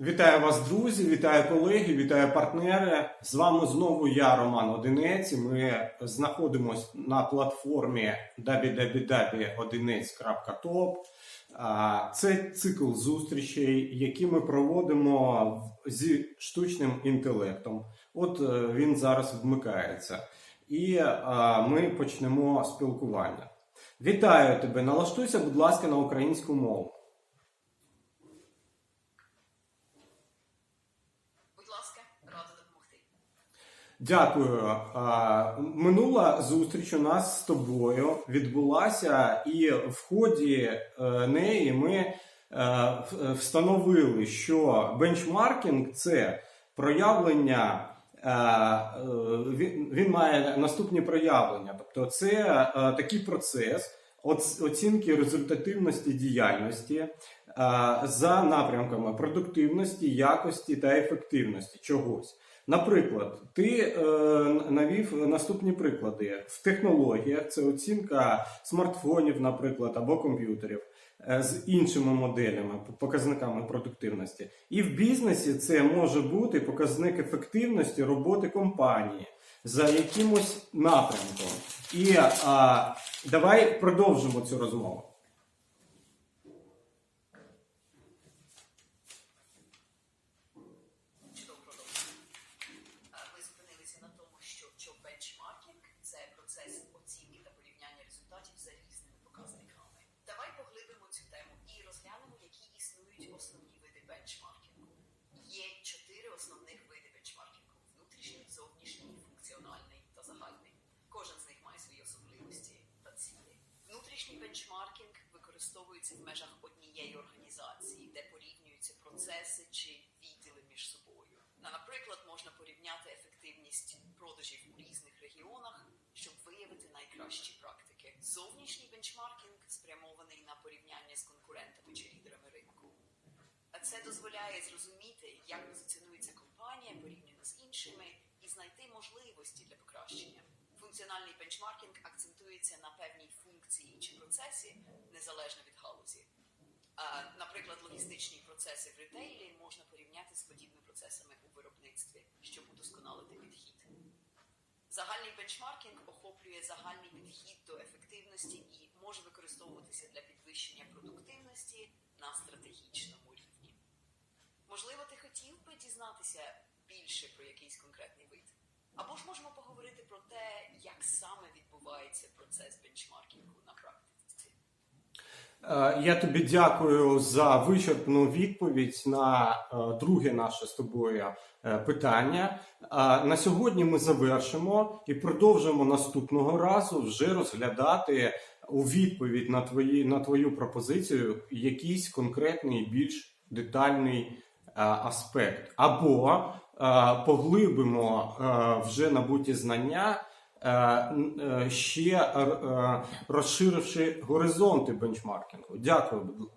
Вітаю вас, друзі, вітаю колеги, вітаю партнери. З вами знову я, Роман Одинець. Ми знаходимося на платформі www.одинець.top. Це цикл зустрічей, які ми проводимо зі штучним інтелектом. От е, він зараз вмикається. І ми почнемо спілкування. Вітаю тебе! Налаштуйся, будь ласка, на українську мову. Будь ласка, рада допомогти. Дякую. Минула зустріч у нас з тобою відбулася, і в ході е, неї ми е, встановили, що бенчмаркінг це проявлення. е, е, Він він має наступні проявлення. Тобто, це е, такий процес оцінки результативності діяльності е, за напрямками продуктивності, якості та ефективності чогось. Наприклад, ти е, навів наступні приклади в технологіях. Це оцінка смартфонів, наприклад, або комп'ютерів е, з іншими моделями, показниками продуктивності. І в бізнесі це може бути показник ефективності роботи компанії за якимось напрямком. І а, давай продовжимо цю розмову. Чудово продовжуємо. Е, Ви зупинилися на тому, що, що бенчмаркінг це процес оцінки та порівняння результатів за різними показниками. Давай поглибимо цю тему і розглянемо, які існують основні види бенчмаркінгу. Є чотири основних види бенчмаркінгу: внутрішній, зовнішній, функціональний та загальний. Кожен з них має свої особливості та цілі. Внутрішній бенчмаркінг використовується в межах однієї організації, де порівнюються процеси чи відділи між собою. На, Наприклад, можна порівняти ефективність продажів у різних регіонах, щоб виявити найкращі практики. Зовнішній бенчмаркінг спрямований на порівняння з конкурентами чи лідерами ринку. А це дозволяє зрозуміти, як позиціонується компанія порівняно з іншими, і знайти можливості для покращення. Функціональний бенчмаркінг акцентується на певній функції чи процесі, незалежно від галузі. Наприклад, логістичні процеси в ретейлі можна порівняти з подібними процесами у виробництві, щоб удосконалити підхід. Загальний бенчмаркінг охоплює загальний підхід до ефективності і може використовуватися для підвищення продуктивності на стратегічному рівні. Можливо, ти хотів би дізнатися більше про якийсь конкретний вид. Або ж можемо поговорити про те, як саме відбувається процес бенчмаркінгу на практиці. Е, Я тобі дякую за вичерпну відповідь на е, друге наше з тобою е, питання. На сьогодні ми завершимо і продовжимо наступного разу вже розглядати у відповідь на твої на твою пропозицію якийсь конкретний більш детальний аспект, або поглибимо е, вже набуті знання. е, е, ще е, розширивши горизонти бенчмаркінгу. Дякую. будь ласка.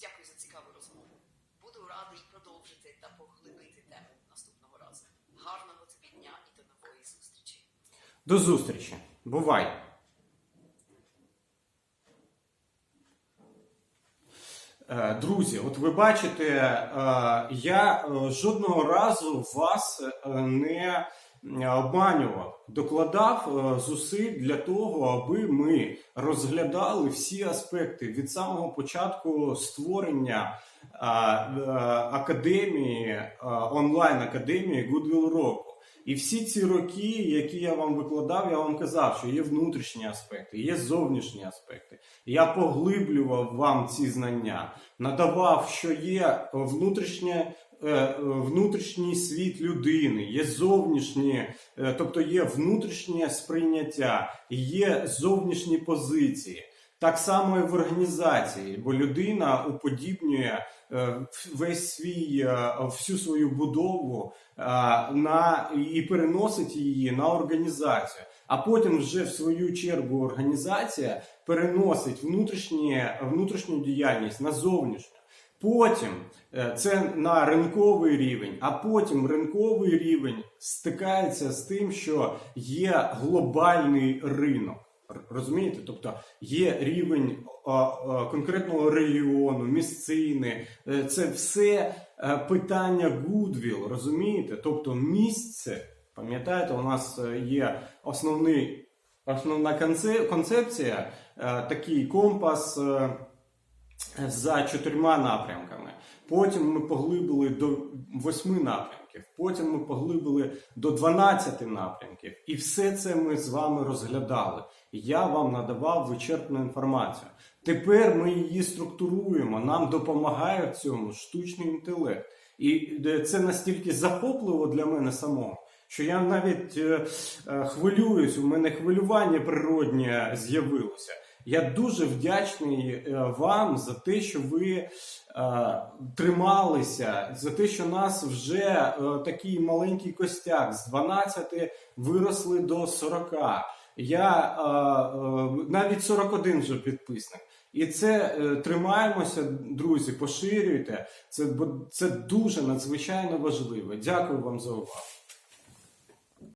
Дякую за цікаву розмову. Буду радий продовжити та поглибити тему наступного разу. Гарного тобі дня і до нової зустрічі. До зустрічі. Бувай. Друзі, от ви бачите, е, я е, жодного разу вас е, не обманював, докладав е, зусиль для того, аби ми розглядали всі аспекти від самого початку створення е, е, академії, онлайн академії Goodwill року. І всі ці роки, які я вам викладав, я вам казав, що є внутрішні аспекти, є зовнішні аспекти. Я поглиблював вам ці знання, надавав, що є внутрішнє. е, Внутрішній світ людини, є зовнішнє, е, тобто є внутрішнє сприйняття, є зовнішні позиції. Так само і в організації, бо людина уподібнює е, весь свій е, всю свою будову е, на і переносить її на організацію. А потім вже в свою чергу організація переносить внутрішнє, внутрішню діяльність на зовнішню. Потім це на ринковий рівень, а потім ринковий рівень стикається з тим, що є глобальний ринок. Розумієте? Тобто є рівень конкретного регіону, місцини, е, це все е, питання гудвіл, розумієте? Тобто місце, пам'ятаєте, у нас е, є основний, основна концепція, такий компас за чотирма напрямками. Потім ми поглибили до восьми напрямків, потім ми поглибили до 12 напрямків. І все це ми з вами розглядали. Я вам надавав вичерпну інформацію. Тепер ми її структуруємо. Нам допомагає в цьому штучний інтелект. І е, це настільки захопливо для мене самого, що я навіть е, е, хвилююсь, у мене хвилювання природнє з'явилося. Я дуже вдячний вам за те, що ви трималися, за те, що нас вже такий маленький костяк з 12 виросли до 40. Я навіть 41 вже підписник. І це е, тримаємося, друзі, поширюйте. Це, це дуже надзвичайно важливо. Дякую вам за увагу.